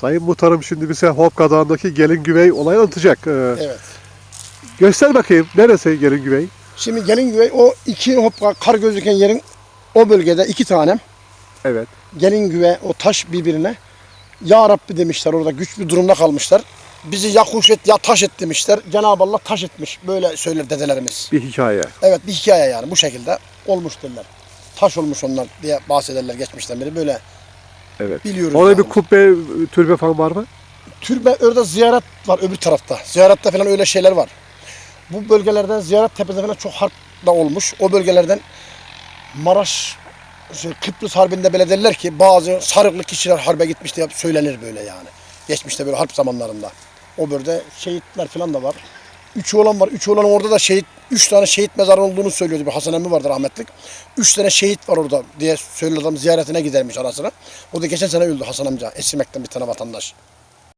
Sayın Muhtarım şimdi bize Hopka Dağı'ndaki gelin güvey olayı anlatacak. Ee, Evet. göster bakayım neresi gelin güvey? Şimdi gelin güvey o iki hopka kar gözüken yerin o bölgede iki tane Evet. gelin güve o taş birbirine Ya Rabbi demişler orada güç bir durumda kalmışlar. Bizi ya kuş et ya taş et demişler. Cenab-ı Allah taş etmiş. Böyle söyler dedelerimiz. Bir hikaye. Evet bir hikaye yani bu şekilde olmuş derler. Taş olmuş onlar diye bahsederler geçmişten beri böyle Evet. biliyoruz. Orada yani. bir kubbe, türbe falan var mı? Türbe orada ziyaret var öbür tarafta. Ziyarette falan öyle şeyler var. Bu bölgelerden ziyaret tepede falan çok harp da olmuş. O bölgelerden Maraş şey, Kıbrıs Harbi'nde böyle derler ki bazı sarıklı kişiler harbe gitmiş diye söylenir böyle yani. Geçmişte böyle harp zamanlarında. O bölgede şehitler falan da var. Üç oğlan var. Üç oğlan orada da şehit, üç tane şehit mezarı olduğunu söylüyordu. Bir Hasan emmi vardı rahmetlik. Üç tane şehit var orada diye söylüyor adam ziyaretine gidermiş arasına. O da geçen sene öldü Hasan amca. Esirmek'ten bir tane vatandaş.